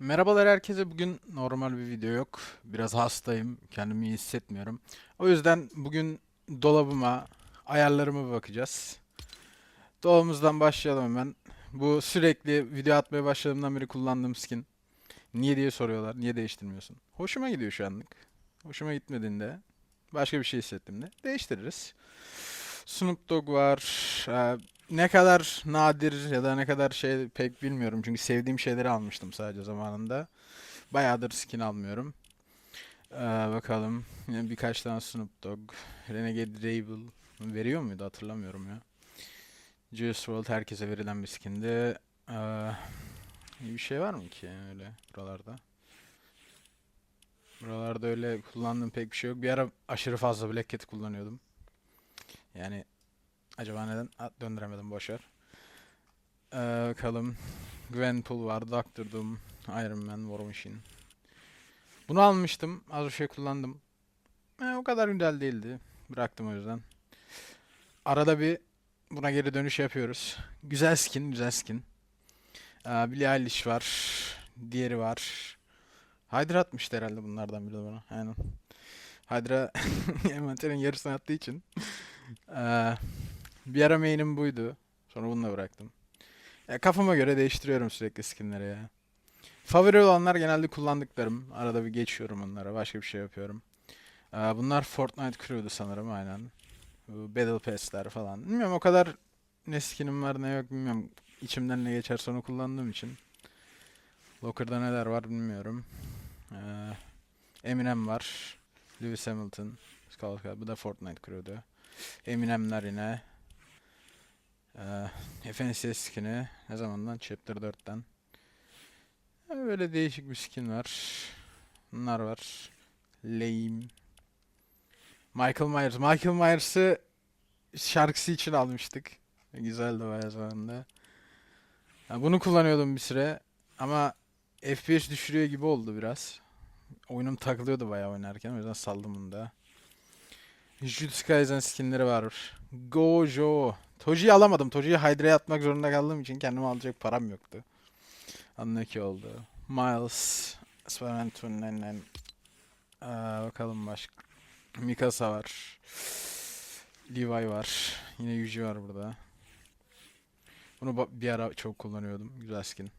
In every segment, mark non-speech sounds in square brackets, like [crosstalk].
Merhabalar herkese. Bugün normal bir video yok. Biraz hastayım. Kendimi iyi hissetmiyorum. O yüzden bugün dolabıma, ayarlarıma bakacağız. Dolabımızdan başlayalım hemen. Bu sürekli video atmaya başladığımdan beri kullandığım skin. Niye diye soruyorlar. Niye değiştirmiyorsun? Hoşuma gidiyor şu anlık. Hoşuma gitmediğinde, başka bir şey hissettiğimde değiştiririz. Snoop Dogg var. Ne kadar nadir ya da ne kadar şey pek bilmiyorum. Çünkü sevdiğim şeyleri almıştım sadece zamanında. Bayağıdır skin almıyorum. Ee, bakalım. Yine birkaç tane Snoop Dogg. Renegade Rebel veriyor muydu hatırlamıyorum ya. Juice WRLD herkese verilen bir skindi. Ee, bir şey var mı ki öyle buralarda? Buralarda öyle kullandığım pek bir şey yok. Bir ara aşırı fazla Black Cat kullanıyordum. Yani acaba neden? Döndüremedim boşver. Ee, bakalım. Gwenpool var, Doctor Doom, Iron Man, War Machine. Bunu almıştım. Az bir şey kullandım. Ee, o kadar güzel değildi. Bıraktım o yüzden. Arada bir buna geri dönüş yapıyoruz. Güzel skin, güzel skin. Ee, Billie Eilish var. Diğeri var. Hydra atmıştı herhalde bunlardan biri de bana. Aynen. Hydra [laughs] envanterin yarısını attığı için. Ee, bir ara main'im buydu. Sonra bununla bıraktım. Ya kafama göre değiştiriyorum sürekli skinleri ya. Favori olanlar genelde kullandıklarım. Arada bir geçiyorum onlara. Başka bir şey yapıyorum. Bunlar Fortnite Crew'du sanırım aynen. Battle Pass'ler falan. Bilmiyorum o kadar ne skinim var ne yok bilmiyorum. İçimden ne geçer sonra kullandığım için. Locker'da neler var bilmiyorum. Eminem var. Lewis Hamilton. Bu da Fortnite Crew'du. Eminemler yine. Ee, FNCS skin'i ne zamandan? Chapter 4'ten. Ee, Böyle değişik bir skin var. Bunlar var. Lame. Michael Myers. Michael Myers'ı şarkısı için almıştık. Güzeldi bayağı zamanında. Bunu kullanıyordum bir süre. Ama FPS düşürüyor gibi oldu biraz. Oyunum takılıyordu bayağı oynarken. O yüzden saldım bunu da. Jujutsu Kaisen skinleri var. Gojo. Toji'yi alamadım. Toji'yi Hydra'ya atmak zorunda kaldığım için kendime alacak param yoktu. Anlaki oldu. Miles. Tunnel'den. Aa, bakalım başka. Mikasa var. Levi var. Yine Yuji var burada. Bunu bir ara çok kullanıyordum. Güzel skin.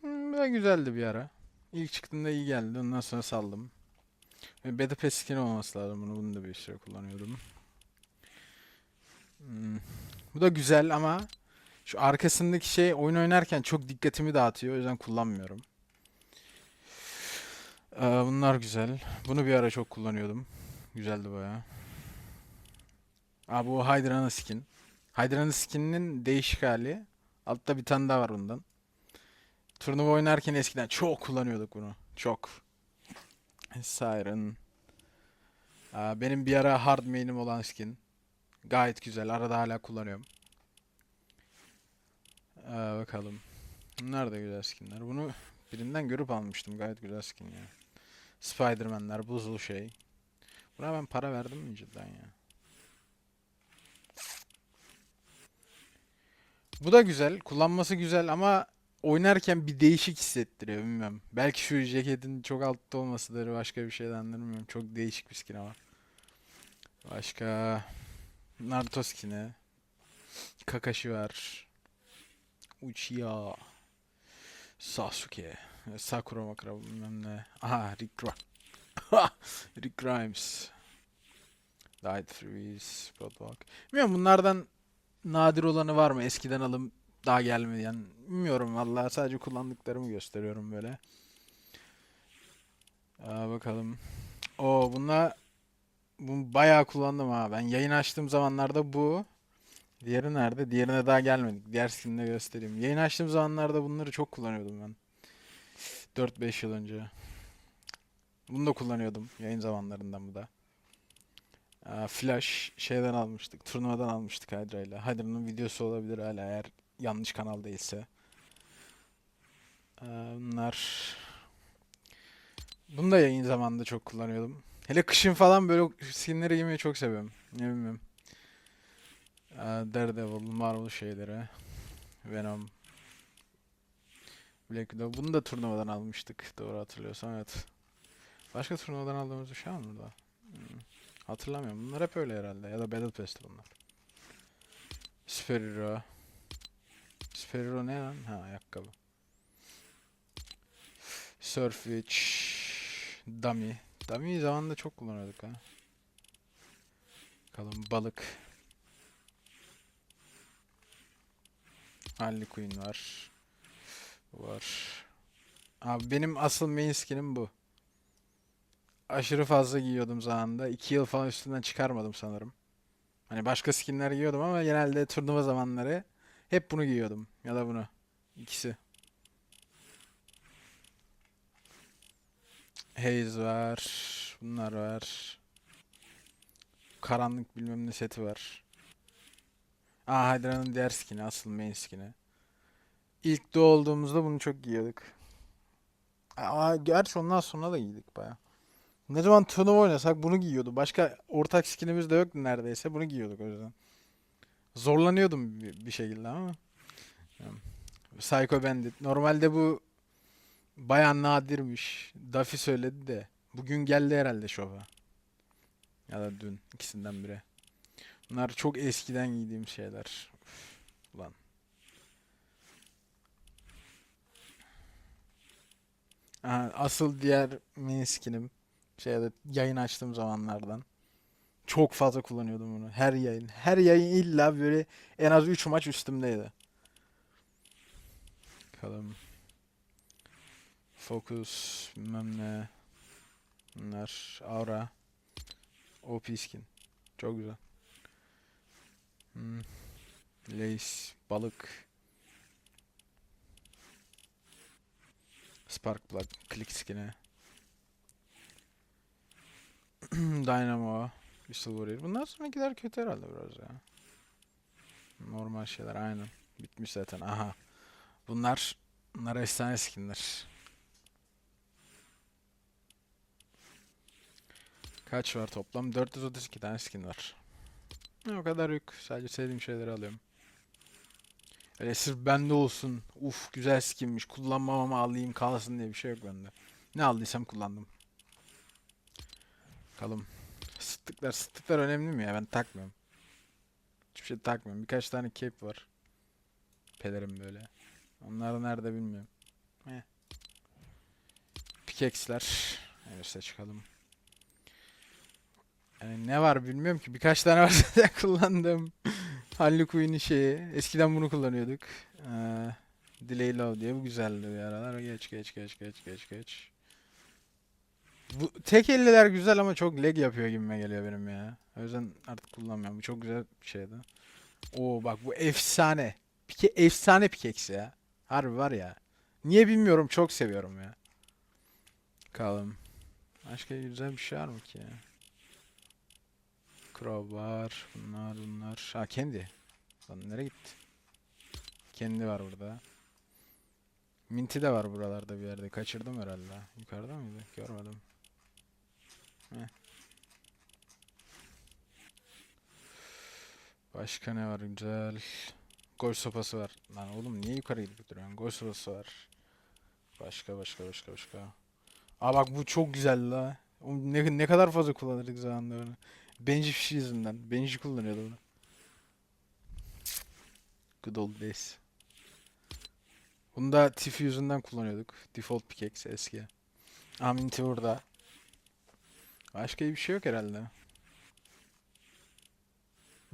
Hmm, da güzeldi bir ara. İlk çıktığında iyi geldi. Ondan sonra saldım. Beta Pass skin olması lazım bunu. Bunu da bir süre kullanıyordum. Hmm. Bu da güzel ama şu arkasındaki şey oyun oynarken çok dikkatimi dağıtıyor. O yüzden kullanmıyorum. Ee, bunlar güzel. Bunu bir ara çok kullanıyordum. Güzeldi bayağı. Aa, bu Hydra'nın skin. Hydra'nın skininin değişik hali. Altta bir tane daha var bundan. Turnuva oynarken eskiden çok kullanıyorduk bunu. Çok. Siren. Aa, benim bir ara hard main'im olan skin. Gayet güzel. Arada hala kullanıyorum. Aa, bakalım. Bunlar da güzel skinler. Bunu birinden görüp almıştım. Gayet güzel skin ya. Spider-Man'ler, buzlu şey. Buna ben para verdim mi cidden ya? Bu da güzel. Kullanması güzel ama oynarken bir değişik hissettiriyor bilmiyorum. Belki şu ceketin çok altta olmasıdır başka bir şeyden bilmiyorum. Çok değişik bir skin ama. Başka Naruto skin'i. Kakashi var. Uchiha. Sasuke. Sakura Makura bilmem ne. Aha Rick Grimes. [laughs] Rick Grimes. Died Freeze. Bloodwalk. Bilmiyorum bunlardan nadir olanı var mı? Eskiden alım daha gelmeyen. Bilmiyorum vallahi sadece kullandıklarımı gösteriyorum böyle. Aa, bakalım. O bunlar bunu bayağı kullandım ha. Ben yayın açtığım zamanlarda bu. Diğeri nerede? Diğerine daha gelmedik. Diğer skinini göstereyim. Yayın açtığım zamanlarda bunları çok kullanıyordum ben. 4-5 yıl önce. Bunu da kullanıyordum yayın zamanlarından bu da. Flash şeyden almıştık. Turnuvadan almıştık Hydra ile. Hydra'nın videosu olabilir hala eğer yanlış kanal değilse. Bunlar bunu da yayın zamanında çok kullanıyordum. Hele kışın falan böyle skinleri giymeyi çok seviyorum. Ne bileyim. Aa, Daredevil, Marvel şeyleri. Venom. Black Widow. Bunu da turnuvadan almıştık. Doğru hatırlıyorsam evet. Başka turnuvadan aldığımız bir şey var mı burada? Hmm, Hatırlamıyorum. Bunlar hep öyle herhalde. Ya da Battle Pass'te bunlar. Super Hero. Super Hero ne lan? Ha ayakkabı. Surfwitch. Dummy. Dummy'yi zamanında çok kullanıyorduk ha. Bakalım balık. Harley Quinn var. Var. Abi benim asıl main skinim bu. Aşırı fazla giyiyordum zamanında. 2 yıl falan üstünden çıkarmadım sanırım. Hani başka skinler giyiyordum ama genelde turnuva zamanları hep bunu giyiyordum. Ya da bunu. İkisi. Haze var. Bunlar var. Karanlık bilmem ne seti var. Aa Hydra'nın diğer skin'i. Asıl main skin'i. İlk doğduğumuzda bunu çok giyiyorduk. Aa, gerçi ondan sonra da giydik baya. Ne zaman turnuva oynasak bunu giyiyordu. Başka ortak skinimiz de yoktu neredeyse. Bunu giyiyorduk o yüzden. Zorlanıyordum bir, bir şekilde ama. Psycho Bandit. Normalde bu baya nadirmiş. Duffy söyledi de. Bugün geldi herhalde şova. Ya da dün. ikisinden biri. Bunlar çok eskiden giydiğim şeyler. Üf, Ulan. Aha, asıl diğer mini şeyde yayın açtığım zamanlardan. Çok fazla kullanıyordum bunu. Her yayın. Her yayın illa böyle en az 3 maç üstümdeydi. Bakalım. Focus bilmem ne. Bunlar Aura. OP skin. Çok güzel. Hmm. Lace, balık. Spark plug, click skin'i. [clears throat] Dynamo, Whistle Warrior. Bundan sonrakiler kötü herhalde biraz ya. Normal şeyler aynen. Bitmiş zaten. Aha. Bunlar bunlar efsane skinler. Kaç var toplam? 432 tane skin var. O kadar yok. Sadece sevdiğim şeyleri alıyorum. Öyle sırf bende olsun. Uf güzel skinmiş. Kullanmam ama alayım kalsın diye bir şey yok bende. Ne aldıysam kullandım. Bakalım. Sıttıklar sıttıklar önemli mi ya? Ben takmıyorum. Hiçbir şey takmıyorum. Birkaç tane cape var. Pelerim böyle. Onlar nerede bilmiyorum. Heh. Pickaxe'ler. Üste çıkalım. Yani ne var bilmiyorum ki. Birkaç tane var [laughs] zaten kullandım. Quinn'in şeyi. Eskiden bunu kullanıyorduk. Ee, Delay Love diye. Bu güzeldi bir aralar. Geç geç geç geç geç geç. Bu tek elliler güzel ama çok lag yapıyor gibime geliyor benim ya. O yüzden artık kullanmıyorum. Bu çok güzel bir şeydi. Oo bak bu efsane. Pike efsane pickaxe ya. Harbi var ya. Niye bilmiyorum çok seviyorum ya. Bakalım. Başka güzel bir şey var mı ki ya? Crowbar, bunlar bunlar. Ha kendi. Lan nereye gitti? Kendi var burada. Minti de var buralarda bir yerde. Kaçırdım herhalde. Yukarıda mıydı? Görmedim. Heh. Başka ne var güzel? Gol sopası var. Lan oğlum niye yukarı gidip duruyorsun? Gol sopası var. Başka başka başka başka. Aa bak bu çok güzel la. Ne, ne kadar fazla kullanırdık zamanında onu. Benji fişi yüzünden. Benji kullanıyordu bunu. Good old days. Bunu da Tiffy yüzünden kullanıyorduk. Default pickaxe eski. Aminti burada. Başka bir şey yok herhalde.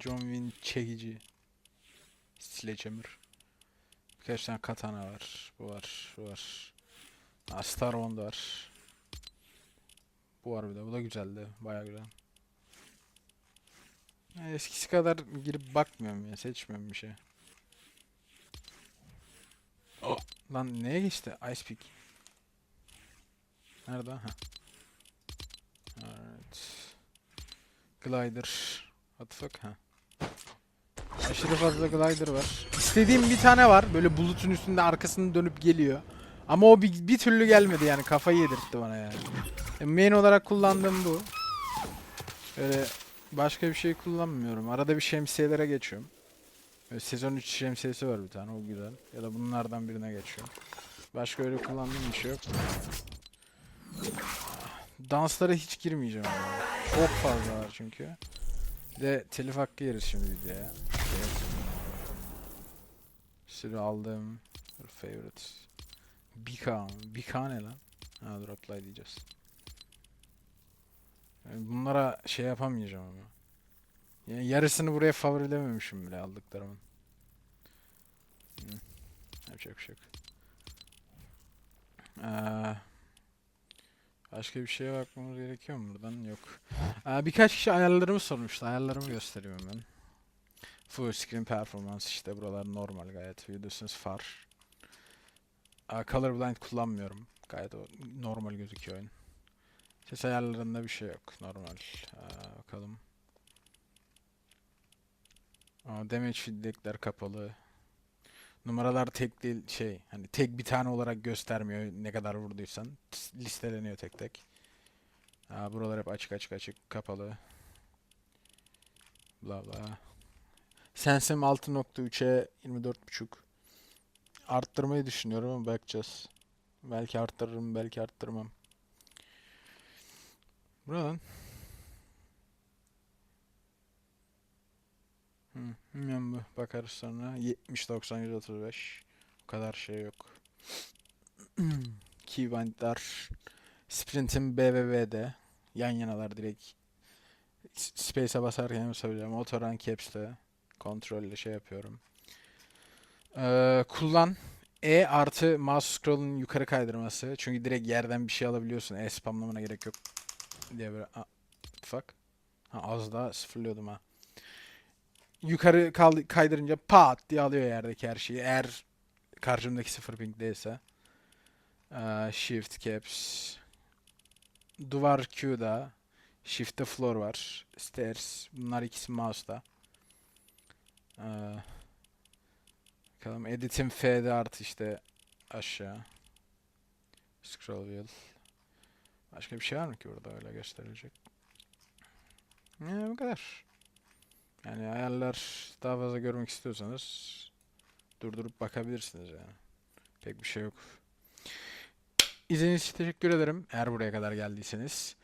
John Wayne çekici. Sledgehammer. Birkaç tane katana var. Bu var. Bu var. Ha, Star Wand var. Bu var bir de. Bu da güzeldi. Baya güzel. Eskisi kadar girip bakmıyorum ya. Seçmiyorum bir şey. Oh. Lan neye geçti? Ice Peak. Nerede? Ha. Evet. Glider. What the fuck? Ha. Aşırı fazla glider var. İstediğim bir tane var. Böyle bulutun üstünde arkasını dönüp geliyor. Ama o bir, bir türlü gelmedi yani. Kafayı yedirtti bana yani. E, Main olarak kullandığım bu. Öyle başka bir şey kullanmıyorum. Arada bir şemsiyelere geçiyorum. Böyle sezon 3 şemsiyesi var bir tane. O güzel. Ya da bunlardan birine geçiyorum. Başka öyle kullandığım bir şey yok. Danslara hiç girmeyeceğim ama. Çok fazla var çünkü. Bir de telif hakkı yeriz şimdi videoya. Evet. Sürü aldım. Favorites. Bika. Bika ne lan? Ha dur apply diyeceğiz. Yani bunlara şey yapamayacağım ama. Yani yarısını buraya favorilememişim bile aldıklarımın. Yapacak bir şey yok. Ee, başka bir şeye bakmamız gerekiyor mu buradan? Yok. Ee, birkaç kişi ayarlarımı sormuştu. Ayarlarımı göstereyim hemen. Full screen performance işte buralar normal gayet. Videosunuz far. Aa, colorblind kullanmıyorum. Gayet normal gözüküyor oyun. Ses ayarlarında bir şey yok. Normal. Aa, bakalım. Aa, damage feedback'ler kapalı. Numaralar tek değil şey hani tek bir tane olarak göstermiyor ne kadar vurduysan. Listeleniyor tek tek. Aa, buralar hep açık açık açık kapalı. Bla bla. Sensim 6.3'e 24.5. Arttırmayı düşünüyorum ama bakacağız. Belki arttırırım, belki arttırmam. Buradan. Hı, bilmiyorum bu. Bakarız sonra. 70, 90, 135. O kadar şey yok. Keybind'ler. Sprint'in B ve V'de. Yan yanalar direkt. Space'e basarken söyleyeceğim. Otoran Caps'te. Kontrolle şey yapıyorum. Ee, kullan. E artı mouse scroll'un yukarı kaydırması. Çünkü direkt yerden bir şey alabiliyorsun. E spamlamana gerek yok. Diye böyle. Aa, fuck. Ha, az daha sıfırlıyordum ha. Yukarı kal- kaydırınca pat diye alıyor yerdeki her şeyi. Eğer karşımdaki sıfır ping değilse. Ee, shift caps. Duvar Q'da. Shift'te floor var. Stairs. Bunlar ikisi mouse'da. Ee, bakalım edit'in F'de artı işte aşağı. Scroll wheel. Başka bir şey var mı ki burada öyle gösterilecek? Ne bu kadar. Yani ayarlar daha fazla görmek istiyorsanız durdurup bakabilirsiniz yani. Pek bir şey yok. İzlediğiniz için teşekkür ederim. Eğer buraya kadar geldiyseniz.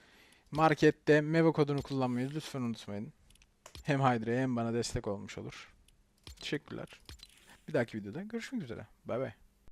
Markette Mevo kodunu kullanmayı lütfen unutmayın. Hem Hydra'ya hem bana destek olmuş olur. Teşekkürler. Bir dahaki videoda görüşmek üzere. Bay bay.